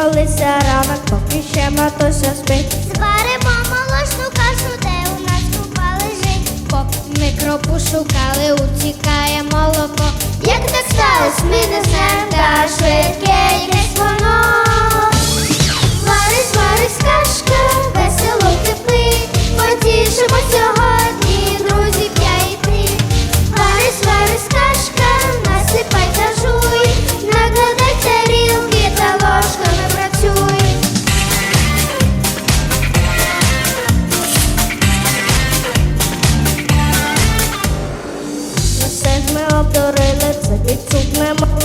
прокинулися ранок, поки ще матуся спить. Зваримо молочну кашу, де у нас купа лежить. Ми мікропу шукали, утікає молоко. Як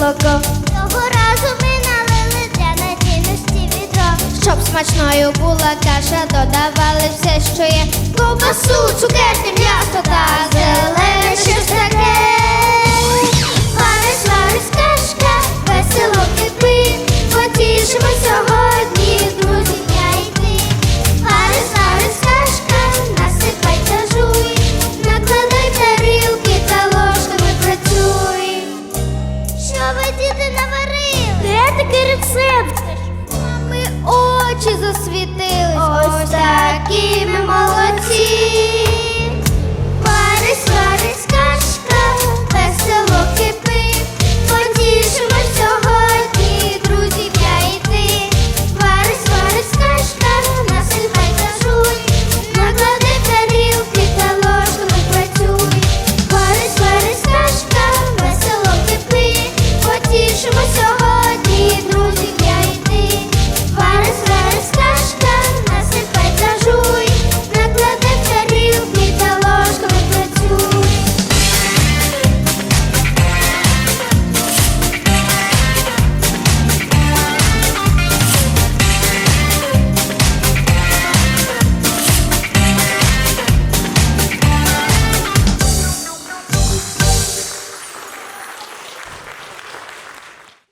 молоко. Того разу ми налили для надійності відро. Щоб смачною була каша, додавали все, що є. Ковбасу, цукерки, засвіти.